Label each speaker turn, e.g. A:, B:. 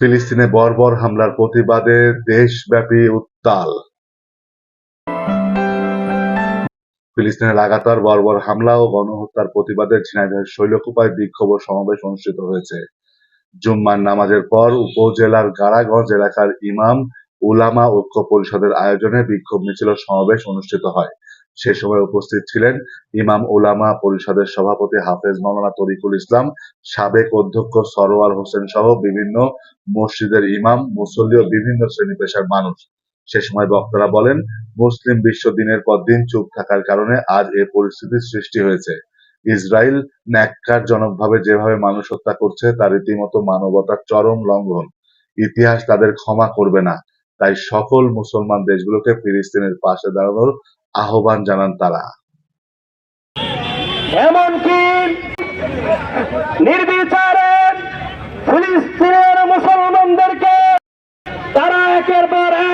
A: ফিলিস্তিনে বর্বর হামলার প্রতিবাদে দেশব্যাপী উত্তাল। ফিলিস্তিনে লাগাতার বর্বর হামলা ও গণহত্যার প্রতিবাদে ঝিনাইদহের শৈলকুপায় বিক্ষোভ ও সমাবেশ অনুষ্ঠিত হয়েছে। জুম্মার নামাজের পর উপজেলার গাড়াগঞ্জ এলাকার ইমাম, উলামা ঐক্য পরিষদের আয়োজনে বিক্ষোভ মিছিল সমাবেশ অনুষ্ঠিত হয়। সে সময় উপস্থিত ছিলেন ইমাম উলামা পরিষদের সভাপতি হাফেজ মাওলানা তরিকুল ইসলাম, সাবেক অধ্যক্ষ সরোয়ার হোসেন সহ বিভিন্ন মসজিদের ইমাম, মুসল্লি ও বিভিন্ন শ্রেণি পেশার মানুষ। সে সময় বক্তারা বলেন, মুসলিম বিশ্ব দিনের পর দিন চুপ থাকার কারণে আজ এ পরিস্থিতির সৃষ্টি হয়েছে। ইসরায়েল ন্যাক্কারজনকভাবে যেভাবে মানুষ হত্যা করছে তা রীতিমতো মানবতার চরম লঙ্ঘন। ইতিহাস তাদের ক্ষমা করবে না। তাই সকল মুসলমান দেশগুলোকে ফিলিস্তিনের পাশে দাঁড়ানোর আহ্বান জানান তারা।
B: এমনকি নির্বিচারে ফিলিস্তিনের মুসলমানদেরকে তারা একের পর এক